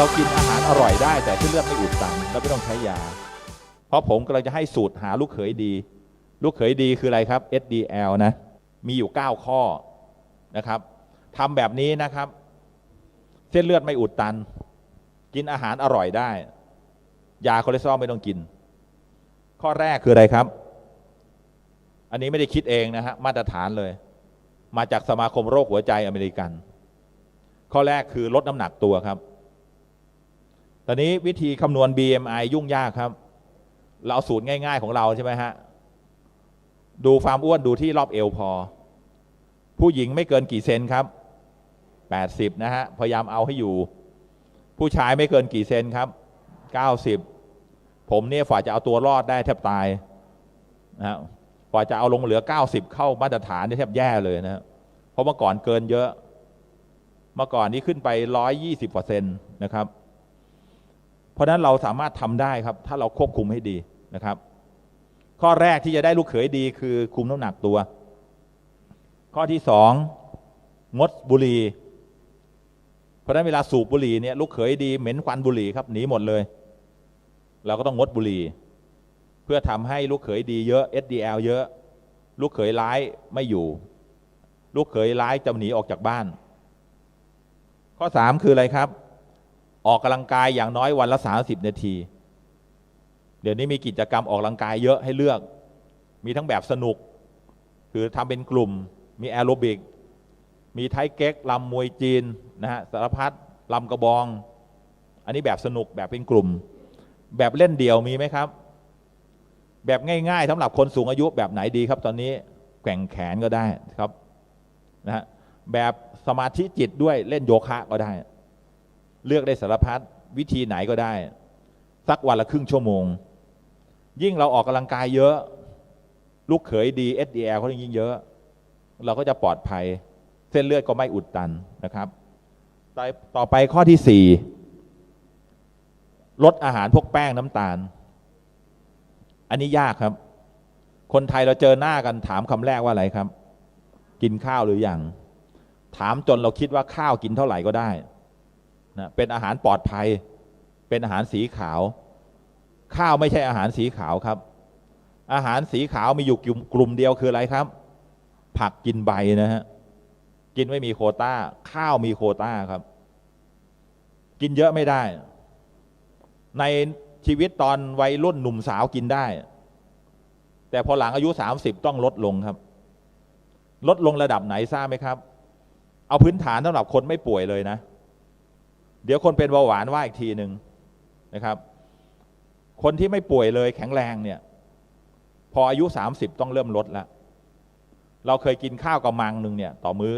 เรากินอาหารอร่อยได้ แต่เส้นเลือดไม่อุดตันเราไม่ต้องใช้ยา เพราะผมกำลังจะให้สูตรหาลูกเขยดี ลูกเขยดีคืออะไรครับ SDL นะ มีอยู่ 9 ข้อนะครับทำแบบนี้นะครับ เส้นเลือดไม่อุดตัน กินอาหารอร่อยได้ ยาคอเลสเตอรอลไม่ต้องกิน ข้อแรกคืออะไรครับ อันนี้ไม่ได้คิดเองนะฮะมาตรฐานเลย มาจากสมาคมโรคหัวใจอเมริกัน ข้อแรกคือลดน้ำหนักตัวครับ ตอนนี้วิธีคำนวณ BMI ยุ่งยากครับ เราเอาสูตรง่าย ๆของเราใช่ไหมฮะ ดูความอ้วนดูที่รอบเอวพอ ผู้หญิงไม่เกินกี่เซนครับ 80 นะฮะ พยายามเอาให้อยู่ ผู้ชายไม่เกินกี่เซนครับ 90 ผมเนี่ยฝ่าจะเอาตัวรอดได้แทบตายนะฮะฝ่าจะเอาลงเหลือ 90 เข้ามาตรฐานเนี่ยแทบแย่เลยนะฮะเพราะเมื่อก่อนเกินเยอะ เมื่อก่อนนี้ขึ้นไป 120เปอร์เซ็นต์นะครับ เพราะฉะนั้นเราสามารถทำได้ครับ ถ้าเราควบคุมให้ดีนะครับ ข้อแรกที่จะได้ลูกเขยดีคือคุมน้ำหนักตัว ข้อที่สองงดบุหรี่เพราะฉะนั้นเวลาสูบบุหรี่เนี่ยลูกเขยดีเหม็นควันบุหรี่ครับหนีหมดเลย เราก็ต้องงดบุหรี่เพื่อทำให้ลูกเขยดีเยอะ SDL เยอะ ลูกเขยร้ายไม่อยู่ ลูกเขยร้ายจะหนีออกจากบ้าน ข้อสามคืออะไรครับ ออกกำลังกายอย่างน้อยวันละ30นาที เดี๋ยวนี้มีกิจกรรมออกกำลังกายเยอะให้เลือก มีทั้งแบบสนุก คือทำเป็นกลุ่ม มีแอโรบิก มีไทเก๊กลำมวยจีนนะฮะสารพัดลำกระบอง อันนี้แบบสนุกแบบเป็นกลุ่ม แบบเล่นเดี่ยวมีไหมครับ แบบง่ายๆสำหรับคนสูงอายุแบบไหนดีครับตอนนี้แกว่งแขนก็ได้ครับนะฮะแบบสมาธิจิตด้วยเล่นโยคะก็ได้ เลือกได้สารพัดวิธีไหนก็ได้ สักวันละครึ่งชั่วโมง ยิ่งเราออกกำลังกายเยอะ ลูกเขยดี SDL เขายิ่งเยอะ เราก็จะปลอดภัย เส้นเลือดก็ไม่อุดตันนะครับต่อต่อไปข้อที่สี่ลดอาหารพวกแป้งน้ำตาล อันนี้ยากครับ คนไทยเราเจอหน้ากันถามคำแรกว่าอะไรครับ กินข้าวหรืออยังถามจนเราคิดว่าข้าวกินเท่าไหร่ก็ได้ นะเป็นอาหารปลอดภัย เป็นอาหารสีขาว ข้าวไม่ใช่อาหารสีขาวครับ อาหารสีขาวมีอยู่กลุ่มเดียวคืออะไรครับ ผักกินใบนะฮะกินไม่มีโควต้า ข้าวมีโคต้าครับ กินเยอะไม่ได้ ในชีวิตตอนวัยรุ่นหนุ่มสาวกินได้ แต่พอหลังอายุสามสิบต้องลดลงครับ ลดลงระดับไหนทราบไหมครับ เอาพื้นฐานสำหรับคนไม่ป่วยเลยนะ เดี๋ยวคนเป็นเบาหวานว่าอีกทีหนึ่งนะครับ คนที่ไม่ป่วยเลยแข็งแรงเนี่ย พออายุ 30 ต้องเริ่มลดแล้วเราเคยกินข้าวกระมังหนึ่งเนี่ย ต่อมื้อ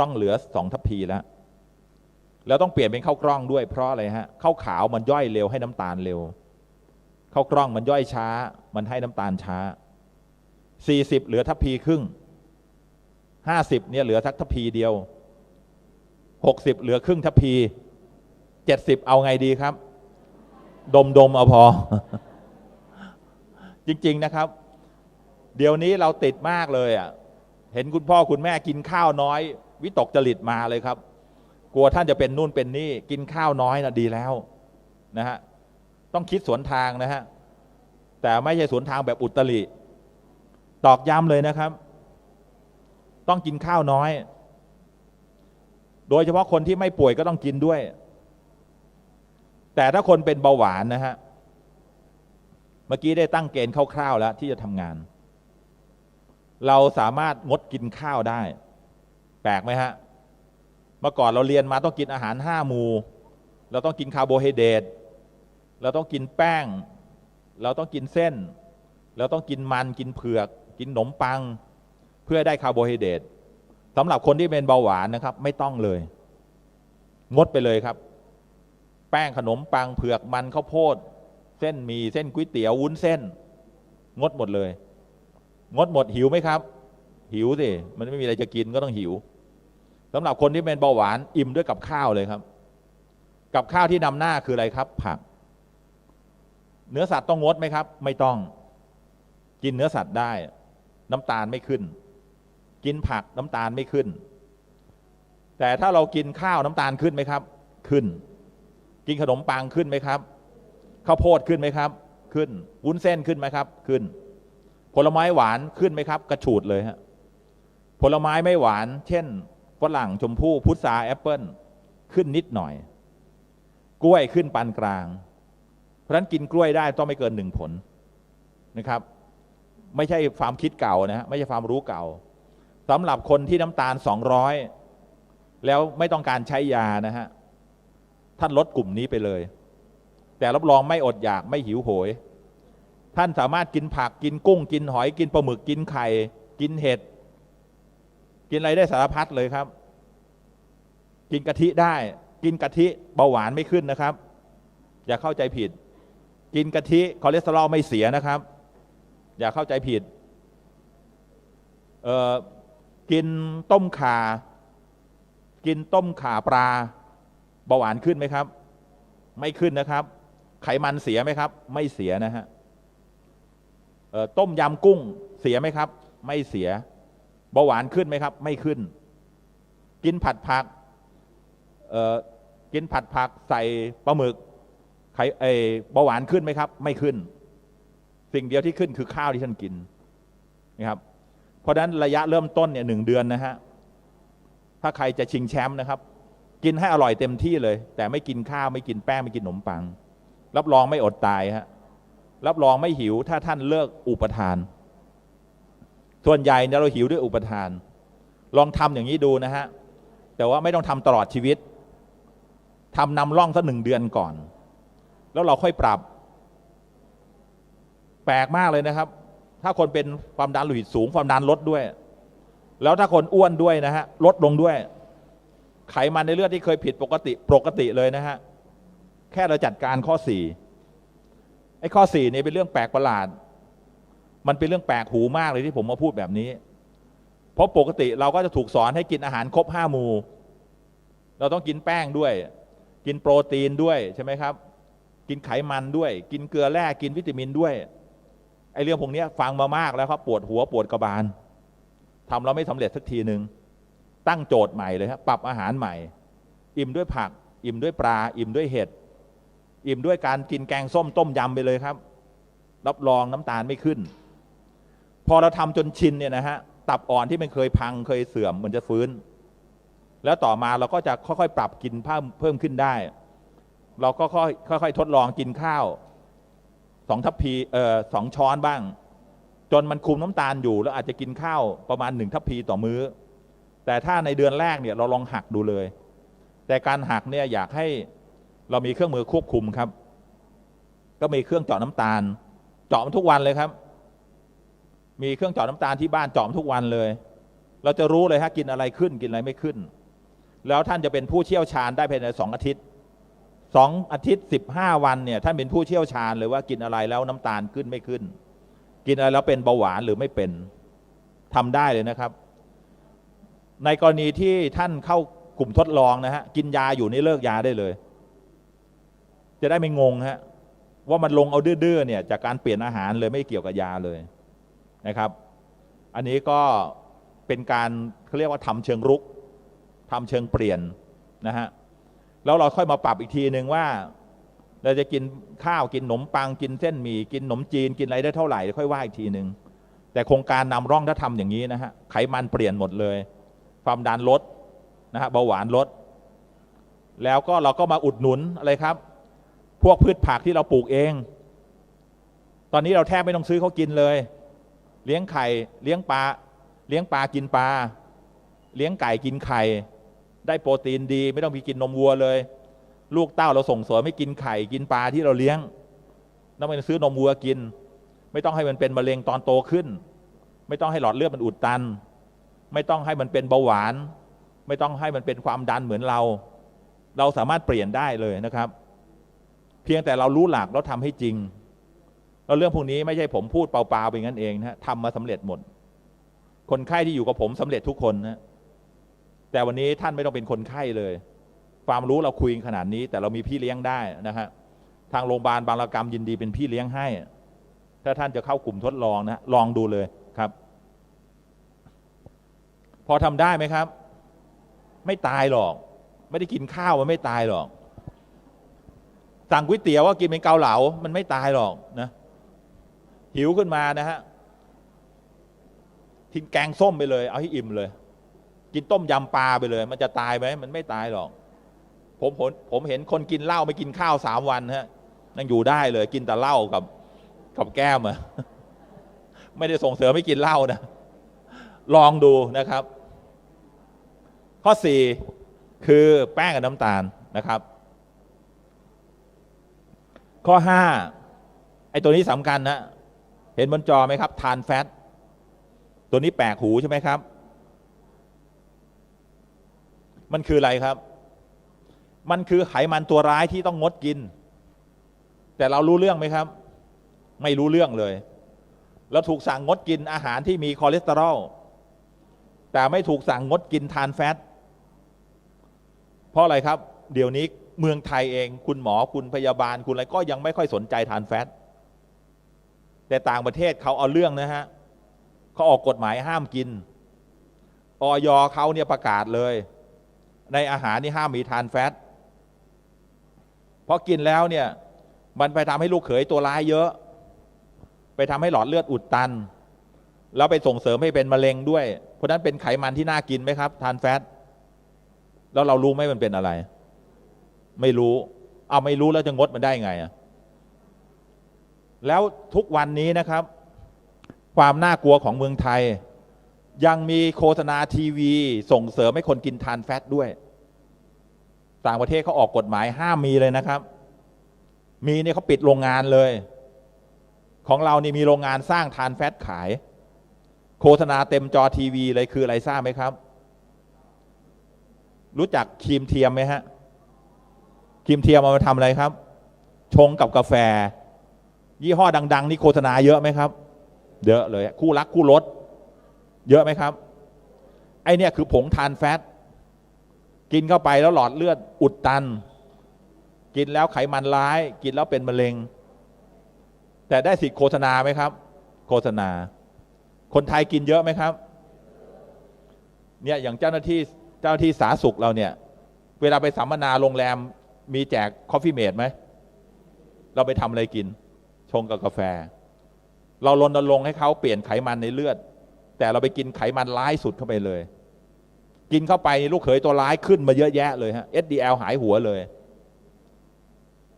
ต้องเหลือสองทัพพีแล้วแล้วต้องเปลี่ยนเป็นข้าวกล้องด้วยเพราะอะไรฮะข้าวขาวมันย่อยเร็วให้น้ำตาลเร็วข้าวกล้องมันย่อยช้า มันให้น้ำตาลช้า40เหลือทัพพีครึ่ง50เนี่ยเหลือทักทัพพีเดียว 60 เหลือครึ่งทัพพี70 เอาไงดีครับ ดมดมเอาพอ จริง ๆนะครับ เดี๋ยวนี้เราติดมากเลยอะ เห็นคุณพ่อคุณแม่กินข้าวน้อย วิตกจริตมาเลยครับ กลัวท่านจะเป็นนู่นเป็นนี่ กินข้าวน้อยนะดีแล้วนะฮะต้องคิดสวนทางนะฮะแต่ไม่ใช่สวนทางแบบอุตริตอกย้ำเลยนะครับ ต้องกินข้าวน้อย โดยเฉพาะคนที่ไม่ป่วยก็ต้องกินด้วย แต่ถ้าคนเป็นเบาหวานนะฮะ เมื่อกี้ได้ตั้งเกณฑ์คร่าวๆแล้วที่จะทำงาน เราสามารถงดกินข้าวได้ แปลกไหมฮะ เมื่อก่อนเราเรียนมาต้องกินอาหารห้าหมู่ เราต้องกินคาร์โบไฮเดรต เราต้องกินแป้ง เราต้องกินเส้น เราต้องกินมัน กินเผือก กินขนมปัง เพื่อได้คาร์โบไฮเดรต สำหรับคนที่เป็นเบาหวานนะครับ ไม่ต้องเลย งดไปเลยครับ แป้งขนมปังเผือกมันข้าวโพด เส้นหมีเส้นก๋วยเตี๋ยววุ้นเส้น งดหมดเลย งดหมดหิวไหมครับ หิวสิมันไม่มีอะไรจะกินก็ต้องหิวสำหรับคนที่เป็นเบาหวานอิ่มด้วยกับข้าวเลยครับ กับข้าวที่นำหน้าคืออะไรครับ ผัก เนื้อสัตว์ต้องงดไหมครับ ไม่ต้อง กินเนื้อสัตว์ได้ น้ำตาลไม่ขึ้น กินผักน้ำตาลไม่ขึ้น แต่ถ้าเรากินข้าวน้ำตาลขึ้นไหมครับ ขึ้น กินขนมปังขึ้นไหมครับข้าวโพดขึ้นไหมครับ ขึ้นวุ้นเส้นขึ้นไหมครับ ขึ้น ผลไม้หวานขึ้นไหมครับ กระฉูดเลยฮะผลไม้ไม่หวาน เช่นฝรั่งชมพู่พุทราแอปเปิลขึ้นนิดหน่อย กล้วยขึ้นปานกลาง เพราะฉะนั้นกินกล้วยได้ต้องไม่เกินหนึ่งผลนะครับ ไม่ใช่ความคิดเก่านะฮะไม่ใช่ความรู้เก่า สำหรับคนที่น้ำตาล 200 แล้วไม่ต้องการใช้ยานะฮะ ท่านลดกลุ่มนี้ไปเลย แต่รับรองไม่อดอยากไม่หิวโหย ท่านสามารถกินผักกินกุ้ง กินหอยกินปลาหมึกกินไข่ กินเห็ด กินอะไรได้สารพัดเลยครับ กินกะทิได้ กินกะทิเบาหวานไม่ขึ้นนะครับ อย่าเข้าใจผิด กินกะทิคอเลสเตอรอลไม่เสียนะครับ อย่าเข้าใจผิด เอ่อ กินต้มข่า กินต้มข่าปลาเบาหวานขึ้นไหมครับ ไม่ขึ้นนะครับ ไขมันเสียไหมครับ ไม่เสียนะฮะเอ่อต้มยำกุ้งเสียไหมครับ ไม่เสียเบาหวานขึ้นไหมครับ ไม่ขึ้น กินผัดผักเอ่อกินผัดผักใส่ปลาหมึกไข่เอเบาหวานขึ้นไหมครับ ไม่ขึ้น สิ่งเดียวที่ขึ้นคือข้าวที่ท่านกินนะครับ ราะฉะนั้นระยะเริ่มต้นเนี่ยหนึ่งเดือนนะฮะ ถ้าใครจะชิงแชมป์นะครับ กินให้อร่อยเต็มที่เลย แต่ไม่กินข้าวไม่กินแป้งไม่กินขนมปัง รับรองไม่อดตายฮะรับรองไม่หิวถ้าท่านเลิกอุปทาน ส่วนใหญ่เนี่ยเราหิวด้วยอุปทาน ลองทำอย่างนี้ดูนะฮะ แต่ว่าไม่ต้องทำตลอดชีวิตทำนำร่องสักหนึ่งเดือนก่อน แล้วเราค่อยปรับ แปลกมากเลยนะครับ ถ้าคนเป็นความดันโลหิตสูง ความดันลดด้วย แล้วถ้าคนอ้วนด้วยนะฮะลดลงด้วย ไขมันในเลือดที่เคยผิดปกติปกติเลยนะฮะแค่เราจัดการข้อสี่ไอ้ข้อสี่นี่เป็นเรื่องแปลกประหลาด มันเป็นเรื่องแปลกหูมากเลยที่ผมมาพูดแบบนี้ เพราะปกติเราก็จะถูกสอนให้กินอาหารครบห้าหมู่ เราต้องกินแป้งด้วย กินโปรตีนด้วยใช่ไหมครับ กินไขมันด้วย กินเกลือแร่ กินวิตามินด้วย อ้เรื่องพวกนี้ฟังมามากแล้วครับปวดหัวปวดกระบาลทำเราไม่สำเร็จสักทีหนึ่งตั้งโจทย์ใหม่เลยครับปรับอาหารใหม่ อิ่มด้วยผัก อิ่มด้วยปลา อิ่มด้วยเห็ดอิ่มด้วยการกินแกงส้มต้มยำไปเลยครับ รับรองน้ำตาลไม่ขึ้น พอเราทำจนชินเนี่ยนะฮะตับอ่อนที่มันเคยพังเคยเสื่อมมันจะฟื้น แล้วต่อมาเราก็จะค่อยๆ ปรับกินเพิ่มเพิ่มขึ้นได้ เราก็ค่อยค่อยๆทดลองกินข้าว สองทัพพีเอ่อสองช้อนบ้าง จนมันคุมน้ำตาลอยู่ แล้วอาจจะกินข้าวประมาณหนึ่งทัพพีต่อมื้อ แต่ถ้าในเดือนแรกเนี่ยเราลองหักดูเลย แต่การหักเนี่ยอยากให้เรามีเครื่องมือควบคุมครับ ก็มีเครื่องเจาะน้ำตาล เจาะมันทุกวันเลยครับ มีเครื่องเจาะน้ำตาลที่บ้านเจาะทุกวันเลย เราจะรู้เลยฮะกินอะไรขึ้นกินอะไรไม่ขึ้น แล้วท่านจะเป็นผู้เชี่ยวชาญได้ภายในสองอาทิตย์ สองอาทิตย์สิบห้าวันเนี่ยท่านเป็นผู้เชี่ยวชาญเลยว่ากินอะไรแล้วน้ำตาลขึ้นไม่ขึ้น กินอะไรแล้วเป็นเบาหวานหรือไม่เป็นทำได้เลยนะครับ ในกรณีที่ท่านเข้ากลุ่มทดลองนะฮะกินยาอยู่นี่เลิกยาได้เลย จะได้ไม่งงฮะว่ามันลงเอาดื้อเนี่ยจากการเปลี่ยนอาหารเลยไม่เกี่ยวกับยาเลยนะครับ อันนี้ก็เป็นการเขาเรียกว่าทำเชิงรุกทำเชิงเปลี่ยนนะฮะ แล้วเราค่อยมาปรับอีกทีหนึ่งว่า เราจะกินข้าวกินขนมปังกินเส้นหมี่กินขนมจีนกินอะไรได้เท่าไหร่ค่อยว่าอีกทีหนึ่งแต่โครงการนำร่องถ้าทำอย่างนี้นะฮะไขมันเปลี่ยนหมดเลยความดันลดนะฮะเบาหวานลด แล้วก็เราก็มาอุดหนุนอะไรครับ พวกพืชผักที่เราปลูกเอง ตอนนี้เราแทบไม่ต้องซื้อเขากินเลย เลี้ยงไข่เลี้ยงปลาเลี้ยงปลากินปลาเลี้ยงไก่กินไข่ ได้โปรตีนดี ไม่ต้องมีกินนมวัวเลย ลูกเต้าเราส่งเสริมให้กินไข่กินปลาที่เราเลี้ยงไม่ต้องซื้อนมวัวกิน ไม่ต้องให้มันเป็นมะเร็งตอนโตขึ้น ไม่ต้องให้หลอดเลือดมันอุดตัน ไม่ต้องให้มันเป็นเบาหวาน ไม่ต้องให้มันเป็นความดันเหมือนเรา เราสามารถเปลี่ยนได้เลยนะครับ เพียงแต่เรารู้หลักแล้วทำให้จริงแล้วเรื่องพวกนี้ไม่ใช่ผมพูดเปล่าๆไปงั้นเองนะทำมาสำเร็จหมด คนไข้ที่อยู่กับผมสำเร็จทุกคนนะ แต่วันนี้ท่านไม่ต้องเป็นคนไข้เลย ความรู้เราคุยขนาดนี้ แต่เรามีพี่เลี้ยงได้นะฮะทางโรงพยาบาลบางระกรรมยินดีเป็นพี่เลี้ยงให้ ถ้าท่านจะเข้ากลุ่มทดลองนะลองดูเลยครับ พอทำได้ไหมครับ ไม่ตายหรอก ไม่ได้กินข้าวมันไม่ตายหรอกสั่งก๋วยเตี๋ยวว่ากินเป็นเกาเหลา มันไม่ตายหรอกนะหิวขึ้นมานะฮะกินแกงส้มไปเลย เอาให้อิ่มเลย กินต้มยำปลาไปเลย มันจะตายไหมมันไม่ตายหรอก ผมผมผมเห็นคนกินเหล้าไม่กินข้าวสามวันฮะยังอยู่ได้เลย กินแต่เหล้ากับกับแก้มอะไม่ได้ส่งเสริมให้กินเหล้านะ ลองดูนะครับ ข้อสี่คือแป้งกับน้ำตาลนะครับ ข้อห้าไอ้ตัวนี้สำคัญนะ เห็นบนจอไหมครับ ทานแฟต ตัวนี้แปลกหูใช่ไหมครับ มันคืออะไรครับ มันคือไขมันตัวร้ายที่ต้องงดกิน แต่เรารู้เรื่องไหมครับ ไม่รู้เรื่องเลย เราถูกสั่งงดกินอาหารที่มีคอเลสเตอรอล แต่ไม่ถูกสั่งงดกินทานแฟต เพราะอะไรครับ เดี๋ยวนี้เมืองไทยเอง คุณหมอคุณพยาบาลคุณอะไรก็ยังไม่ค่อยสนใจทานแฟต แต่ต่างประเทศเขาเอาเรื่องนะฮะเขาออกกฎหมายห้ามกินออยเขาเนี่ยประกาศเลย ในอาหารนี่ห้ามมีทานแฟตเพราะกินแล้วเนี่ยมันไปทำให้ลูกเขยตัวร้ายเยอะ ไปทำให้หลอดเลือดอุดตัน แล้วไปส่งเสริมให้เป็นมะเร็งด้วย เพราะนั้นเป็นไขมันที่น่ากินไหมครับ ทานแฟต แล้วเรารู้ไหมมันเป็นอะไร ไม่รู้ เอาไม่รู้แล้วจะงดมันได้ไงอะแล้วทุกวันนี้นะครับ ความน่ากลัวของเมืองไทย ยังมีโฆษณาทีวีส่งเสริมให้คนกินทานแฟตด้วย ต่างประเทศเขาออกกฎหมายห้ามมีเลยนะครับ มีเนี่ยเขาปิดโรงงานเลย ของเรานี่มีโรงงานสร้างทานแฟตขาย โฆษณาเต็มจอทีวีเลยคืออะไรทราบไหมครับ รู้จักครีมเทียมไหมฮะครีมเทียมเอามาทำอะไรครับ ชงกับกาแฟ ยี่ห้อดัง ๆ นี่โฆษณาเยอะไหมครับ เยอะเลยคู่รักคู่รส เยอะไหมครับ ไอเนี่ยคือผงทานแฟต กินเข้าไปแล้วหลอดเลือดอุดตัน กินแล้วไขมันร้าย กินแล้วเป็นมะเร็ง แต่ได้สิทธิ์โฆษณาไหมครับ โฆษณา คนไทยกินเยอะไหมครับ เนี่ยอย่างเจ้าหน้าที่เจ้าหน้าที่สาธารณสุขเราเนี่ย เวลาไปสัมมนาโรงแรมมีแจกคอฟฟี่เมดไหม เราไปทำอะไรกิน ชงกับกาแฟ เรารณรงค์ให้เขาเปลี่ยนไขมันในเลือด แต่เราไปกินไขมันร้ายสุดเข้าไปเลย กินเข้าไปลูกเขยตัวร้ายขึ้นมาเยอะแยะเลยฮะ SDL หายหัวเลย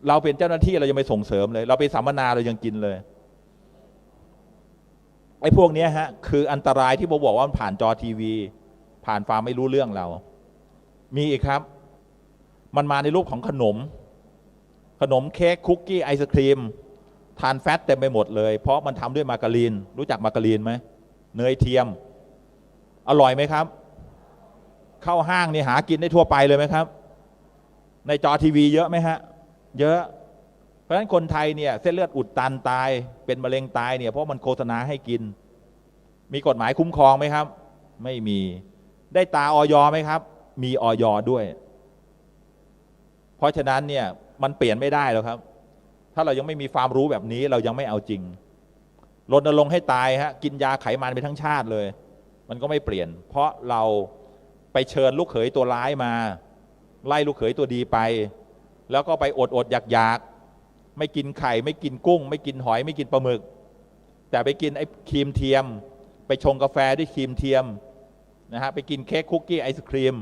เราเป็นเจ้าหน้าที่เรายังไม่ส่งเสริมเลย เราไปสัมมนาเรายังกินเลยไอ้พวกนี้ฮะ คืออันตรายที่ผมบอกว่ามันผ่านจอทีวี ผ่านความไม่รู้เรื่องเรา มีอีกครับ มันมาในรูปของขนม ขนมเค้กคุกกี้ไอศครีม ทานแฟตเต็มไปหมดเลย เพราะมันทำด้วยมาการีน รู้จักมาการีนไหม เนยเทียม อร่อยไหมครับ เข้าห้างนี่หากินได้ทั่วไปเลยไหมครับ ในจอทีวีเยอะไหมฮะ เยอะ เพราะฉะนั้นคนไทยเนี่ยเส้นเลือดอุดตันตาย เป็นมะเร็งตายเนี่ยเพราะมันโฆษณาให้กิน มีกฎหมายคุ้มครองไหมครับ ไม่มี ได้ตาออยไหมครับ มีออยด้วย เพราะฉะนั้นเนี่ยมันเปลี่ยนไม่ได้แล้วครับ ถ้าเรายังไม่มีความรู้แบบนี้เรายังไม่เอาจริง รณรงค์ให้ตายฮะกินยาไขมันไปทั้งชาติเลย มันก็ไม่เปลี่ยน เพราะเราไปเชิญลูกเขยตัวร้ายมา ไล่ลูกเขยตัวดีไป แล้วก็ไปอดอดอยากอยากๆไม่กินไข่ไม่กินกุ้ง ไม่กินหอยไม่กินปลาหมึก แต่ไปกินไอ้ครีมเทียม ไปชงกาแฟด้วยครีมเทียมนะฮะไปกินเค้กคุกกี้ไอศครีม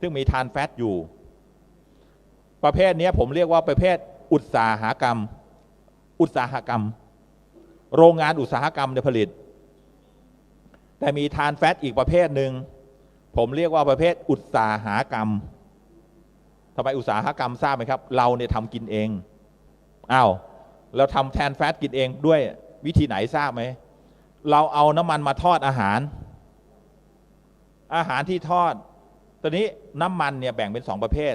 ซึ่งมีทานแฟตอยู่ ประเภทนี้ผมเรียกว่าประเภทอุตสาหกรรม อุตสาหกรรม โรงงานอุตสาหกรรมเนี่ยผลิต แต่มีทานแฟตอีกประเภทหนึ่ง ผมเรียกว่าประเภทอุตสาหกรรมทำไมอุตสาหกรรมทราบไหมครับ เราเนี่ยทำกินเองอ้าวเราทำแทนแฟตกินเองด้วยวิธีไหนทราบไหม เราเอาน้ำมันมาทอดอาหาร อาหารที่ทอด ตอนนี้น้ำมันเนี่ยแบ่งเป็นสองประเภท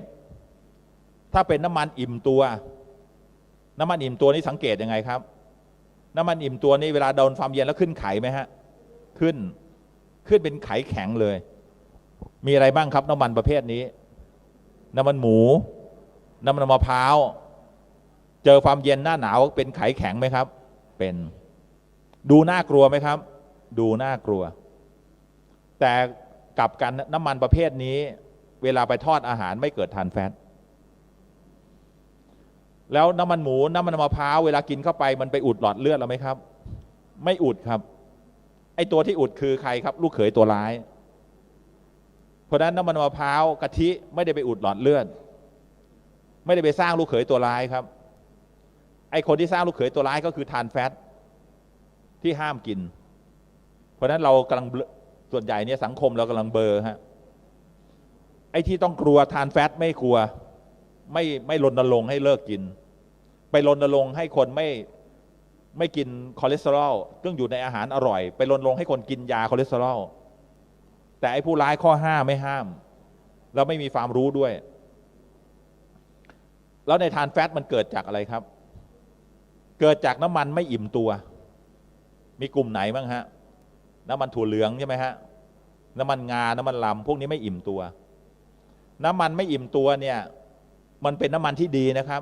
ถ้าเป็นน้ำมันอิ่มตัว น้ำมันอิ่มตัวนี้สังเกตยังไงครับ น้ำมันอิ่มตัวนี้เวลาโดนความเย็นแล้วขึ้นไขไหมฮะ ขึ้น ขึ้นเป็นไขแข็งเลย มีอะไรบ้างครับ น้ำมันประเภทนี้ น้ำมันหมู น้ำมันมะพร้าว เจอความเย็นหน้าหนาวเป็นไขแข็งไหมครับ เป็น ดูน่ากลัวไหมครับ ดูน่ากลัว แต่กลับกันน้ำมันประเภทนี้ เวลาไปทอดอาหารไม่เกิดทานแฟต แล้วน้ำมันหมูน้ำมันมะพร้าวเวลากินเข้าไปมันไปอุดหลอดเลือดเราไหมครับ ไม่อุดครับ ไอตัวที่อุดคือใครครับ ลูกเขยตัวร้าย เพราะนั้นน้ำมันมะพร้าวกะทิไม่ได้ไปอุดหลอดเลือด ไม่ได้ไปสร้างลูกเขยตัวร้ายครับ ไอคนที่สร้างลูกเขยตัวร้ายก็คือทานแฟตที่ห้ามกิน เพราะนั้นเรากำลังส่วนใหญ่เนี่ยสังคมเรากำลังเบอร์ฮะไอ้ที่ต้องกลัวทานแฟตไม่กลัว ไม่ไม่รณรงค์ให้เลิกกิน ไปรณรงค์ให้คนไม่ไม่กินคอเลสเตอรอลซึ่งอยู่ในอาหารอร่อย ไปรณรงค์ให้คนกินยาคอเลสเตอรอลแต่ไอ้ผู้ร้ายข้อห้าไม่ห้าม แล้วไม่มีความรู้ด้วย แล้วในทานแฟตมันเกิดจากอะไรครับ เกิดจากน้ำมันไม่อิ่มตัว มีกลุ่มไหนบ้างฮะ น้ำมันถั่วเหลืองใช่ไหมฮะ น้ำมันงา น้ำมันลำพวกนี้ไม่อิ่มตัว น้ำมันไม่อิ่มตัวเนี่ย มันเป็นน้ำมันที่ดีนะครับ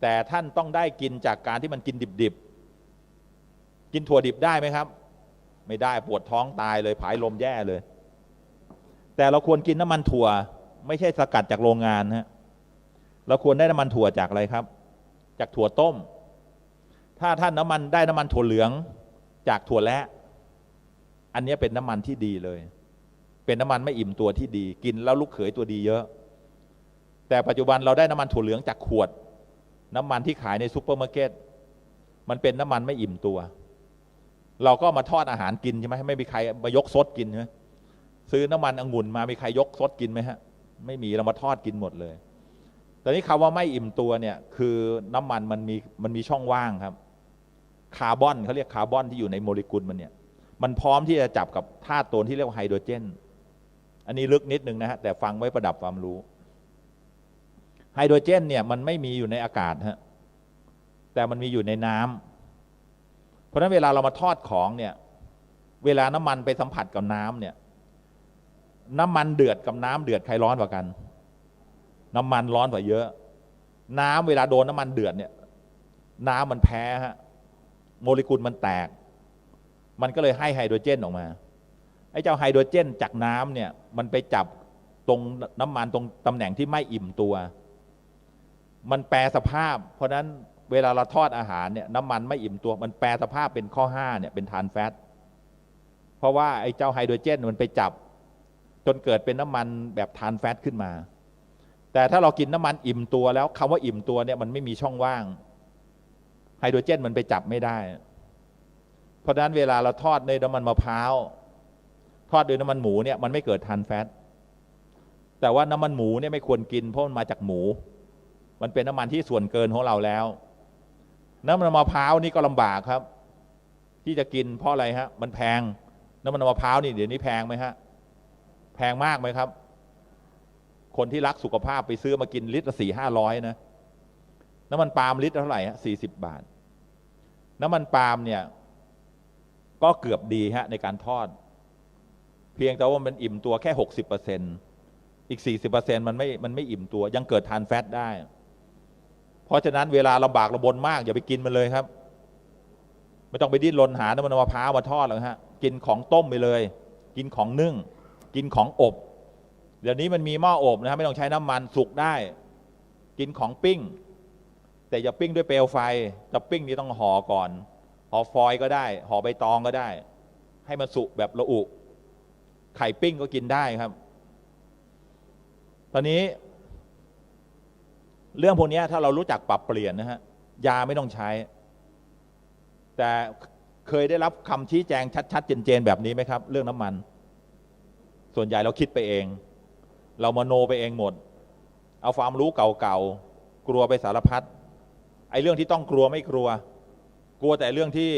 แต่ท่านต้องได้กินจากการที่มันกินดิบๆ กินถั่วดิบได้ไหมครับ ไม่ได้ปวดท้องตายเลยผายลมแย่เลย แต่เราควรกินน้ำมันถั่ว ไม่ใช่สกัดจากโรงงานฮะเราควรได้น้ำมันถั่วจากอะไรครับ จากถั่วต้ม ถ้าท่านน้ำมันได้น้ำมันถั่วเหลืองจากถั่วและอันนี้เป็นน้ำมันที่ดีเลย เป็นน้ำมันไม่อิ่มตัวที่ดี กินแล้วลูกเขยตัวดีเยอะ แต่ปัจจุบันเราได้น้ำมันถั่วเหลืองจากขวด น้ำมันที่ขายในซูเปอร์มาร์เก็ตมันเป็นน้ำมันไม่อิ่มตัว เราก็มาทอดอาหารกินใช่ไหมไม่มีใครมายกซดกินใช่ไหมซื้อน้ำมันองุ่นมามีใครยกซดกินไหมฮะ ไม่มีเรามาทอดกินหมดเลยแตอนนี้คำว่าไม่อิ่มตัวเนี่ยคือน้ำมันมันมีมันมีช่องว่างครับคาร์บอนเขาเรียกคาร์บอนที่อยู่ในโมเลกุลมันเนี่ย มันพร้อมที่จะจับกับธาตุตัวที่เรียกว่าไฮโดรเจน อันนี้ลึกนิดนึงนะฮะแต่ฟังไว้ประดับความรู้ ไฮโดรเจนเนี่ยมันไม่มีอยู่ในอากาศฮะแต่มันมีอยู่ในน้ำเพราะฉะนั้นเวลาเรามาทอดของเนี่ยเวลาน้ำมันไปสัมผัสกับน้ำเนี่ยน้ำมันเดือดกับน้ำเดือดใครร้อนกว่ากัน น้ำมันร้อนกว่าเยอะ น้ำเวลาโดนน้ำมันเดือดเนี่ย น้ำมันแพ้ฮะโมเลกุลมันแตก มันก็เลยให้ไฮโดรเจนออกมาไอ้เจ้าไฮโดรเจนจากน้ำเนี่ยมันไปจับตรงน้ำมันตรงตำแหน่งที่ไม่อิ่มตัว มันแปรสภาพ เพราะนั้นเวลาเราทอดอาหารเนี่ยน้ำมันไม่อิ่มตัวมันแปรสภาพเป็นข้อ5เนี่ยเป็นทานแฟตเพราะว่าไอ้เจ้าไฮโดรเจนมันไปจับ จนเกิดเป็นน้ำมันแบบทานแฟตขึ้นมา แต่ถ้าเรากินน้ำมันอิ่มตัวแล้วคำว่าอิ่มตัวเนี่ยมันไม่มีช่องว่างไฮโดรเจนมันไปจับไม่ได้ เพราะฉะนั้นเวลาเราทอดในน้ำมันมะพร้าวทอดด้วยน้ำมันหมูเนี่ยมันไม่เกิดทานแฟตแต่ว่าน้ำมันหมูเนี่ยไม่ควรกินเพราะมันมาจากหมู มันเป็นน้ำมันที่ส่วนเกินของเราแล้ว น้ำมันมะพร้าวนี่ก็ลำบากครับ ที่จะกินเพราะอะไรฮะ มันแพง น้ำมันมะพร้าวนี่เดี๋ยวนี้แพงไหมฮะ แพงมากไหมครับ คนที่รักสุขภาพไปซื้อมากินลิตรละสี่ห้าร้อยนะ น้ำมันปาล์มลิตรเท่าไหร่ฮะสี่สิบบาท น้ำมันปาล์มเนี่ย ก็เกือบดีฮะในการทอด เพียงแต่ว่ามันอิ่มตัวแค่หกสิบเปอร์เซ็นอีกสี่สิบเปอร์เซ็นมันไม่ มันไม่อิ่มตัว ยังเกิดทานแฟตได้ เพราะฉะนั้นเวลาลำบากระบนมากอย่าไปกินมันเลยครับ ไม่ต้องไปดิ้นรนหาน้ำมันมะพร้าวมาทอดหรอกฮะกินของต้มไปเลย กินของนึ่ง กินของอบเดี๋ยวนี้มันมีหม้ออบนะครับไม่ต้องใช้น้ำมันสุกได้ กินของปิ้ง แต่อย่าปิ้งด้วยเปลวไฟจะปิ้งนี่ต้องห่อก่อนห่อฟอยล์ก็ได้ห่อใบตองก็ได้ ให้มันสุกแบบระอุไข่ปิ้งก็กินได้ครับ ตอนนี้ เรื่องพวกนี้ถ้าเรารู้จักปรับเปลี่ยนนะฮะยาไม่ต้องใช้ แต่เคยได้รับคำชี้แจงชัดๆเจนๆแบบนี้ไหมครับ เรื่องน้ำมัน ส่วนใหญ่เราคิดไปเอง เรามโนไปเองหมด เอาความรู้เก่าๆกลัวไปสารพัดไอ้เรื่องที่ต้องกลัวไม่กลัว กลัวแต่เรื่องที่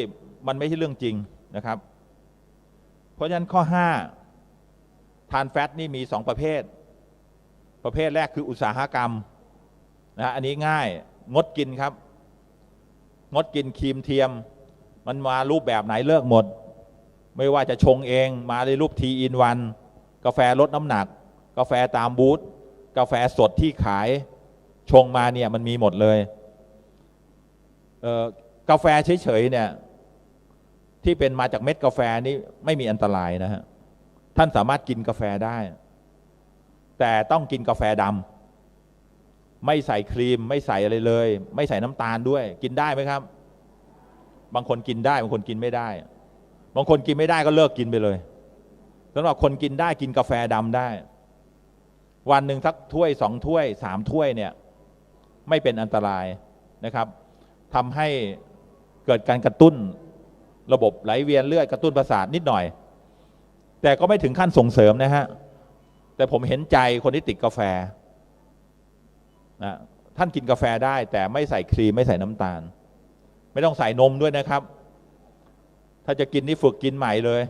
มันไม่ใช่เรื่องจริงนะครับ เพราะฉะนั้นข้อ5ทานแฟตนี่มีสองประเภท ประเภทแรกคืออุตสาหกรรม นะอันนี้ง่ายงดกินครับ งดกินครีมเทียม มันมารูปแบบไหนเลิกหมด ไม่ว่าจะชงเองมาในรูปทีอินวัน กาแฟลดน้ำหนัก กาแฟตามบูธกาแฟสดที่ขายชงมาเนี่ยมันมีหมดเลยเกาแฟเฉยๆเนี่ย ที่เป็นมาจากเม็ดกาแฟนี่ไม่มีอันตรายนะฮะท่านสามารถกินกาแฟได้ แต่ต้องกินกาแฟดำ ไม่ใส่ครีม ไม่ใส่อะไรเลย ไม่ใส่น้ำตาลด้วย กินได้ไหมครับ บางคนกินได้ บางคนกินไม่ได้ บางคนกินไม่ได้ก็เลิกกินไปเลยสำหรับคนกินได้กินกาแฟดำได้ วันหนึ่งสักถ้วยสองถ้วยสามถ้วยเนี่ย ไม่เป็นอันตรายนะครับทำให้เกิดการกระตุ้นระบบไหลเวียนเลือดกระตุ้นประสาทนิดหน่อย แต่ก็ไม่ถึงขั้นส่งเสริมนะฮะแต่ผมเห็นใจคนที่ติดกาแฟ นะท่านกินกาแฟได้แต่ไม่ใส่ครีมไม่ใส่น้ำตาล ไม่ต้องใส่นมด้วยนะครับ ถ้าจะกินนี่ฝึกกินใหม่เลย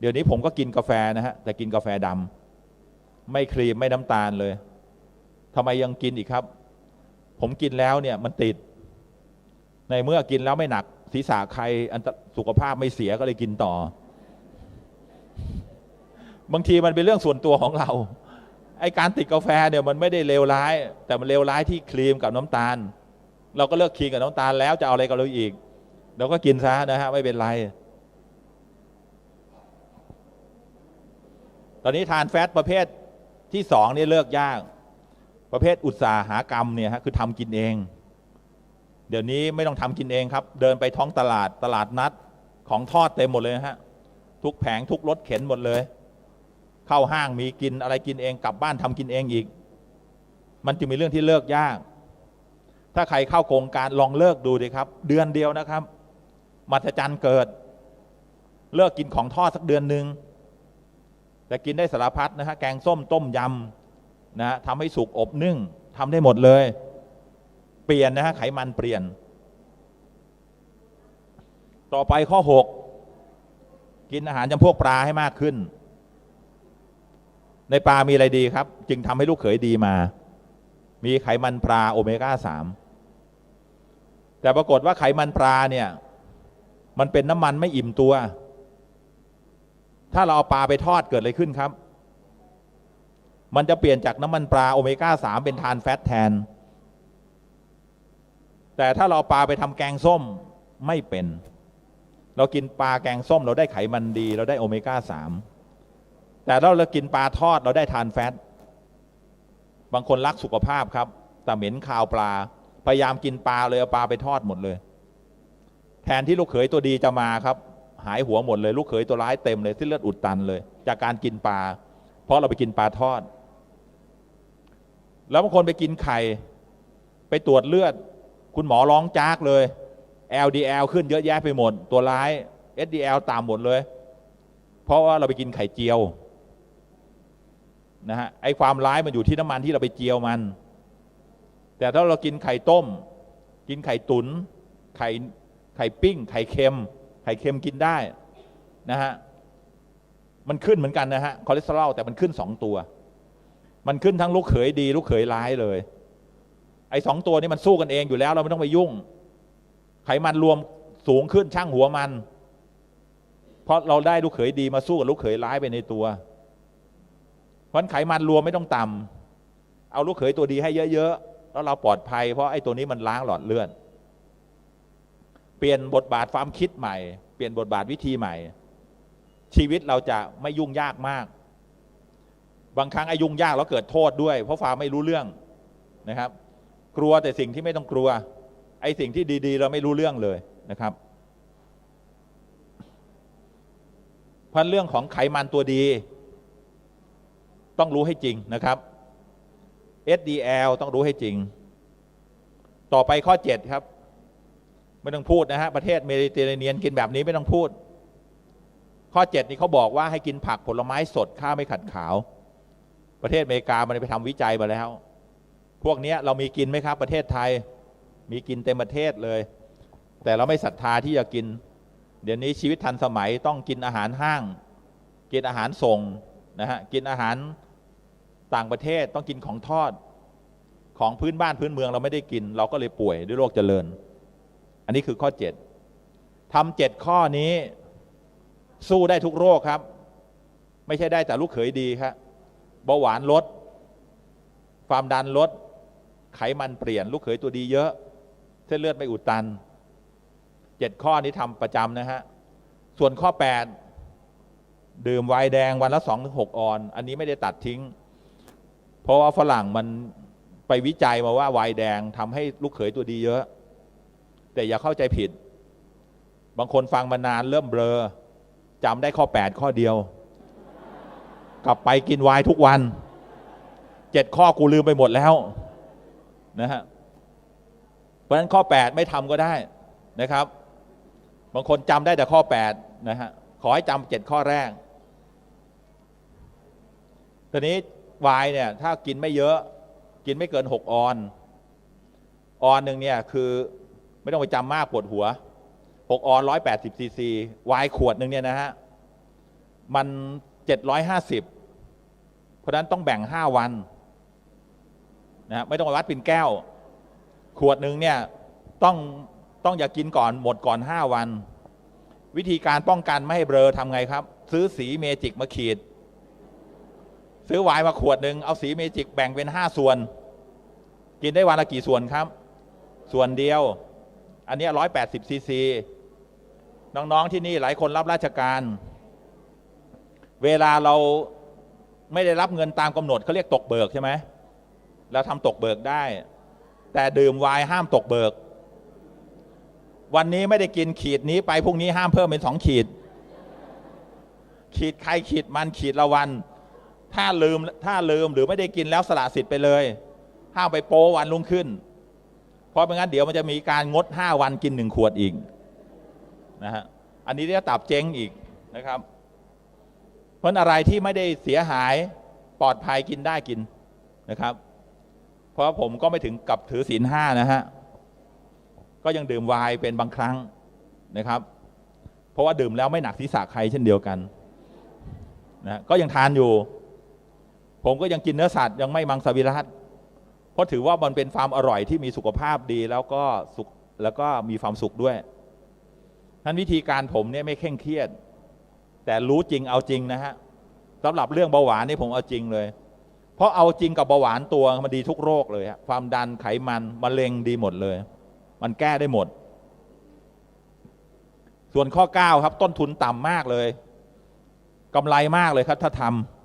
เดี๋ยวนี้ผมก็กินกาแฟนะฮะแต่กินกาแฟดำไม่ครีมไม่น้ำตาลเลยทำไมยังกินอีกครับ ผมกินแล้วเนี่ยมันติด ในเมื่อกินแล้วไม่หนักศีรษะใครอันสุขภาพไม่เสียก็เลยกินต่อ บางทีมันเป็นเรื่องส่วนตัวของเรา ไอการติดกาแฟเนี่ยมันไม่ได้เลวร้าย แต่มันเลวร้ายที่ครีมกับน้ำตาล เราก็เลิกครีมกับน้ำตาลแล้วจะเอาอะไรกับเราอีกเราก็กินซะนะฮะไม่เป็นไร ตอนนี้ทานแฟตประเภทที่สองนี่เลิกยาก ประเภทอุตสาหกรรมเนี่ยฮะคือทำกินเอง เดี๋ยวนี้ไม่ต้องทำกินเองครับ เดินไปท้องตลาดตลาดนัดของทอดเต็มหมดเลยฮะทุกแผงทุกรถเข็นหมดเลย เข้าห้างมีกินอะไรกินเองกลับบ้านทำกินเองอีก มันจึงมีเรื่องที่เลิกยาก ถ้าใครเข้าโครงการลองเลิกดูดิครับ เดือนเดียวนะครับมัศจรรย์เกิด เลิกกินของทอดสักเดือนหนึ่งแต่กินได้สารพัดนะฮะแกงส้มต้มยำนะฮะทำให้สุกอบนึ่งทำได้หมดเลย เปลี่ยนนะฮะไขมันเปลี่ยน ต่อไปข้อ 6 กินอาหารจำพวกปลาให้มากขึ้น ในปลามีอะไรดีครับ จึงทำให้ลูกเขยดีมา มีไขมันปลาโอเมก้าสามแต่ปรากฏว่าไขมันปลาเนี่ย มันเป็นน้ำมันไม่อิ่มตัว ถ้าเราเอาปลาไปทอดเกิดอะไรขึ้นครับ มันจะเปลี่ยนจากน้ำมันปลาโอเมก้าสามเป็นทานแฟตแทน แต่ถ้าเราเอาปลาไปทำแกงส้มไม่เป็น เรากินปลาแกงส้มเราได้ไขมันดี เราได้โอเมก้าสาม แต่ถ้าเรากินปลาทอดเราได้ทานแฟตบางคนรักสุขภาพครับ แต่เหม็นคาวปลา พยายามกินปลาเลยเอาปลาไปทอดหมดเลย แทนที่ลูกเขยตัวดีจะมาครับ หายหัวหมดเลย ลูกเขยตัวร้ายเต็มเลยเส้นเลือดอุดตันเลย จากการกินปลา เพราะเราไปกินปลาทอด แล้วบางคนไปกินไข่ไปตรวจเลือด คุณหมอร้องจากเลย LDL ขึ้นเยอะแยะไปหมด ตัวร้าย SDL ตามหมดเลย เพราะว่าเราไปกินไข่เจียว นะฮะไอความร้ายมันอยู่ที่น้ำมันที่เราไปเจียวมัน แต่ถ้าเรากินไข่ต้ม กินไข่ตุนไข่ไข่ปิ้ง ไข่เค็ม ไข่เค็มกินได้นะฮะมันขึ้นเหมือนกันนะฮะคอเลสเตอรอลแต่มันขึ้นสองตัว มันขึ้นทั้งลูกเขยดีลูกเขยร้ายเลย ไอ้สองตัวนี้มันสู้กันเองอยู่แล้ว เราไม่ต้องไปยุ่ง ไขมันรวมสูงขึ้นช่างหัวมัน เพราะเราได้ลูกเขยดีมาสู้กับลูกเขยร้ายไปในตัว เพราะไขมันรวมไม่ต้องต่ำเอาลูกเขยตัวดีให้เยอะๆแล้วเราปลอดภัย เพราะไอ้ตัวนี้มันล้างหลอดเลือดเปลี่ยนบทบาทความคิดใหม่ เปลี่ยนบทบาทวิธีใหม่ ชีวิตเราจะไม่ยุ่งยากมาก บางครั้งไอ้ยุ่งยากแล้วเกิดโทษด้วย เพราะฟ้าไม่รู้เรื่องนะครับ กลัวแต่สิ่งที่ไม่ต้องกลัว ไอ้สิ่งที่ดี ๆ เราไม่รู้เรื่องเลยนะครับพันเรื่องของไขมันตัวดี ต้องรู้ให้จริงนะครับ SDL ต้องรู้ให้จริง ต่อไปข้อ 7 ครับ ไม่ต้องพูดนะฮะ ประเทศเมดิเตอร์เรเนียนกินแบบนี้ไม่ต้องพูด ข้อ 7 นี่เขาบอกว่าให้กินผักผลไม้สดข้าวไม่ขัดขาว ประเทศอเมริกามันไปทำวิจัยมาแล้ว พวกนี้เรามีกินไหมครับ ประเทศไทย มีกินเต็มประเทศเลย แต่เราไม่ศรัทธาที่จะกิน เดี๋ยวนี้ชีวิตทันสมัยต้องกินอาหารห้าง กินอาหารส่งนะฮะ กินอาหาร ต่างประเทศต้องกินของทอด ของพื้นบ้านพื้นเมืองเราไม่ได้กิน เราก็เลยป่วยด้วยโรคเจริญ อันนี้คือข้อ7ทำเจ็ดข้อนี้ สู้ได้ทุกโรคครับ ไม่ใช่ได้แต่ลูกเขยดีครับเบาหวานลด ความดันลด ไขมันเปลี่ยน ลูกเขยตัวดีเยอะ เส้นเลือดไม่อุดตันเจ็ดข้อนี้ทำประจำนะฮะ ส่วนข้อ8ดื่มไวน์แดงวันละสองถึงหกออน อันนี้ไม่ได้ตัดทิ้ง เพราะว่าฝรั่งมันไปวิจัยมาว่าไวน์แดงทำให้ลูกเขยตัวดีเยอะ แต่อย่าเข้าใจผิด บางคนฟังมานานเริ่มเบลอจำได้ข้อ 8 ข้อเดียว กลับไปกินไวน์ทุกวันเจ็ดข้อกูลืมไปหมดแล้วนะฮะเพราะฉะนั้นข้อ 8 ไม่ทำก็ได้นะครับ บางคนจำได้แต่ข้อ 8 นะฮะขอให้จำเจ็ดข้อแรกตอนนี้ ไวน์เนี่ยถ้ากินไม่เยอะกินไม่เกิน6ออนออนหนึ่งเนี่ยคือไม่ต้องไปจำมากปวดหัว6ออน180ซีซีไวน์ขวดหนึ่งเนี่ยนะฮะมัน750เพราะนั้นต้องแบ่ง5วันนะฮะไม่ต้องไปวัดเป็นแก้ว ขวดหนึ่งเนี่ยต้องต้องอย่ากกินก่อนหมดก่อน5วัน วิธีการป้องกันไม่ให้เบลอทำไงครับ ซื้อสีเมจิกมาขีด ซื้อไวน์มาขวดหนึ่งเอาสีเมจิกแบ่งเป็น5ส่วน กินได้วันละกี่ส่วนครับ ส่วนเดียว อันนี้ร้อยแปดสิบซีซีน้องๆที่นี่หลายคนรับราชการ เวลาเราไม่ได้รับเงินตามกำหนดเขาเรียกตกเบิกใช่ไหมเราทำตกเบิกได้ แต่ดื่มไวน์ห้ามตกเบิก วันนี้ไม่ได้กินขีดนี้ไปพรุ่งนี้ห้ามเพิ่มเป็นสองขีด ขีดใครขีดมันขีดละวัน ถ้าลืมถ้าลืมหรือไม่ได้กินแล้วสละสิทธิ์ไปเลย ห้ามไปโปวันรุ่งขึ้น เพราะไม่งั้นเดี๋ยวมันจะมีการงด5วันกินหนึ่งขวดอีกนะฮะอันนี้เรียกตับเจ๊งอีกนะครับ เพราะอะไรที่ไม่ได้เสียหายปลอดภัยกินได้กินนะครับ เพราะผมก็ไม่ถึงกับถือศีลห้านะฮะก็ยังดื่มไวน์เป็นบางครั้งนะครับ เพราะว่าดื่มแล้วไม่หนักศีรษะใครเช่นเดียวกันนะก็ยังทานอยู่ ผมก็ยังกินเนื้อสัตว์ยังไม่มังสวิรัตเพราะถือว่ามันเป็นความอร่อยที่มีสุขภาพดีแล้วก็สุขแล้วก็มีความสุขด้วยนั้นวิธีการผมเนี่ยไม่เคร่งเครียด แต่รู้จริงเอาจริงนะฮะสำหรับเรื่องเบาหวานนี่ผมเอาจริงเลย เพราะเอาจริงกับเบาหวานตัวมันดีทุกโรคเลยความดันไขมันมะเร็งดีหมดเลย มันแก้ได้หมด ส่วนข้อ 9 ครับ ต้นทุนต่ำมากเลยกำไรมากเลยครับถ้าทำ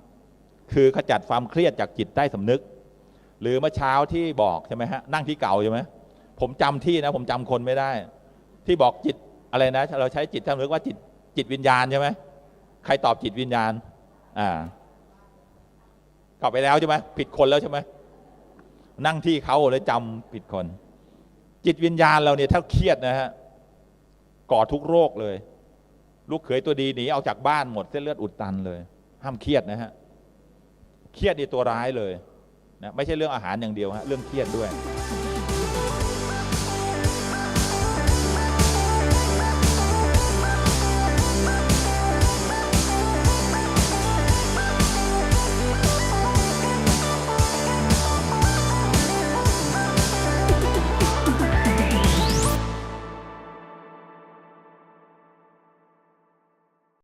คือขจัดความเครียดจากจิตใต้สำนึก หรือเมื่อเช้าที่บอกใช่ไหมฮะนั่งที่เก่าใช่ไหมผมจำที่นะ ผมจำคนไม่ได้ ที่บอกจิตอะไรนะ เราใช้จิตทำหรือว่าจิตจิตวิญญาณใช่ไหมใครตอบจิตวิญญาณ อ่ากลับไปแล้วใช่ไหมผิดคนแล้วใช่ไหมนั่งที่เขาเลยจำผิดคน จิตวิญญาณเราเนี่ยถ้าเครียดนะฮะก่อทุกโรคเลย ลูกเขยตัวดีหนีออกจากบ้านหมดเส้นเลือดอุดตันเลย ห้ามเครียดนะฮะ เครียดนี่ตัวร้ายเลยนะไม่ใช่เรื่องอาหารอย่างเดียวฮะเรื่องเครียดด้วย